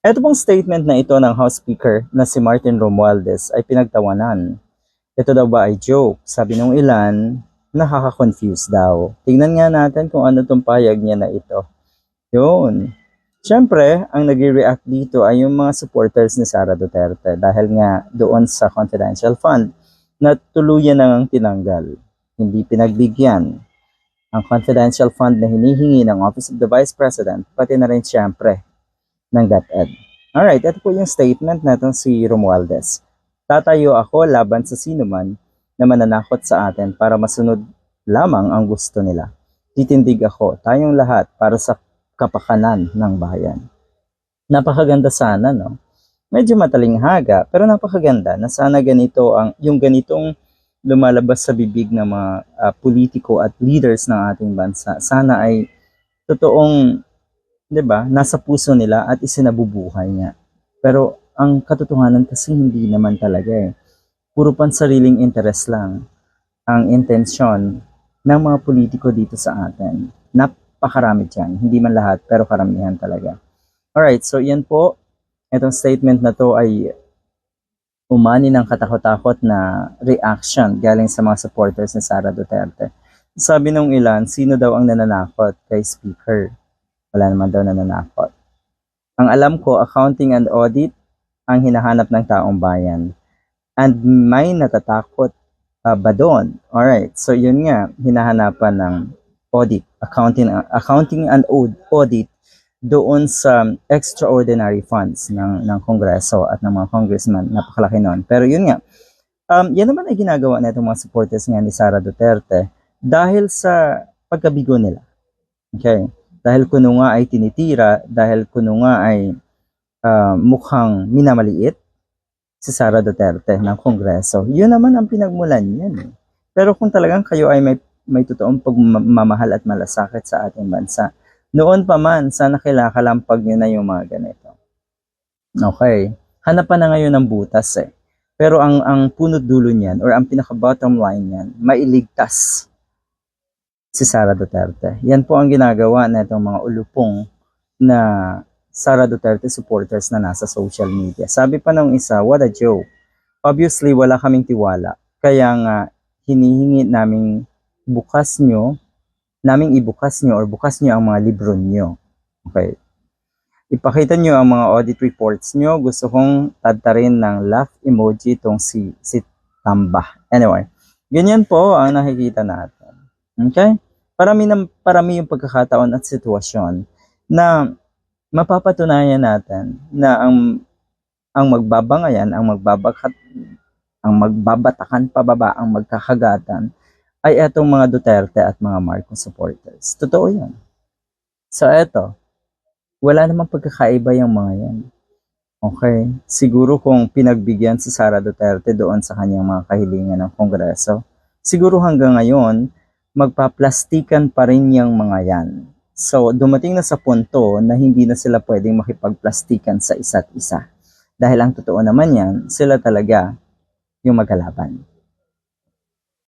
Ito pong statement na ito ng House Speaker na si Martin Romualdez ay pinagtawanan. Ito daw ba ay joke? Sabi nung ilan, nakaka-confuse daw. Tingnan nga natin kung ano tong payag niya na ito. Yun. Siyempre, ang nag-react dito ay yung mga supporters ni Sara Duterte dahil nga doon sa confidential fund na tuluyan nang tinanggal. Hindi pinagbigyan ang confidential fund na hinihingi ng Office of the Vice President, pati na rin siyempre ng DepEd. Alright, ito po yung statement na itong si Romualdez. Tatayo ako laban sa sino man na mananakot sa atin para masunod lamang ang gusto nila. Titindig ako, tayong lahat para sa kapakanan ng bayan. Napakaganda sana, no? Medyo matalinghaga, pero napakaganda na sana ganito ang yung ganitong lumalabas sa bibig ng mga ah, politiko at leaders ng ating bansa. Sana ay totoong 'di ba, nasa puso nila at isinabubuhay niya. Pero ang katotohanan kasi hindi naman talaga eh. Puro pansariling interest lang ang intensyon ng mga politiko dito sa atin. Napakarami dyan. Hindi man lahat, pero karamihan talaga. Alright, so yan po. Itong statement na to ay umani ng katakot-takot na reaction galing sa mga supporters ni Sara Duterte. Sabi nung ilan, sino daw ang nananakot kay Speaker? Wala naman daw nananakot. Ang alam ko, accounting and audit ang hinahanap ng taong bayan. And may natatakot ah, ba doon? Alright, so yun nga, hinahanapan ng audit, accounting, accounting and aud- audit doon sa extraordinary funds ng, ng Kongreso at ng mga congressman. Napakalaki noon. Pero yun nga, um, yan naman ay ginagawa na itong mga supporters nga ni Sara Duterte dahil sa pagkabigo nila. Okay? Dahil kuno nga ay tinitira, dahil kuno nga ay ah, mukhang minamaliit si Sara Duterte ng Kongreso. Yun naman ang pinagmulan yan. eh. Pero kung talagang kayo ay may, may totoong pagmamahal at malasakit sa ating bansa, noon pa man, sana kilakalampag nyo na yung mga ganito. Okay. Hanapan na ngayon ng butas eh. Pero ang ang punot dulo niyan or ang pinaka bottom line niyan, mailigtas si Sara Duterte. Yan po ang ginagawa na itong mga ulupong na Sara Duterte supporters na nasa social media. Sabi pa nung isa, what a joke. Obviously, wala kaming tiwala. Kaya nga, hinihingi naming bukas nyo, naming ibukas nyo or bukas nyo ang mga libro nyo. Okay. Ipakita nyo ang mga audit reports nyo. Gusto kong tadtarin ng laugh emoji itong si, si Tamba. Anyway, ganyan po ang nakikita natin. Okay? Parami, ng, parami yung pagkakataon at sitwasyon na mapapatunayan natin na ang ang magbabangayan, ang magbabakat, ang magbabatakan pababa, ang magkakagatan ay etong mga Duterte at mga Marcos supporters. Totoo yan. So eto, wala namang pagkakaiba yung mga yan. Okay? Siguro kung pinagbigyan si Sara Duterte doon sa kanyang mga kahilingan ng Kongreso, siguro hanggang ngayon, magpaplastikan pa rin yung mga yan. So, dumating na sa punto na hindi na sila pwedeng makipagplastikan sa isa't isa. Dahil ang totoo naman yan, sila talaga yung magkalaban.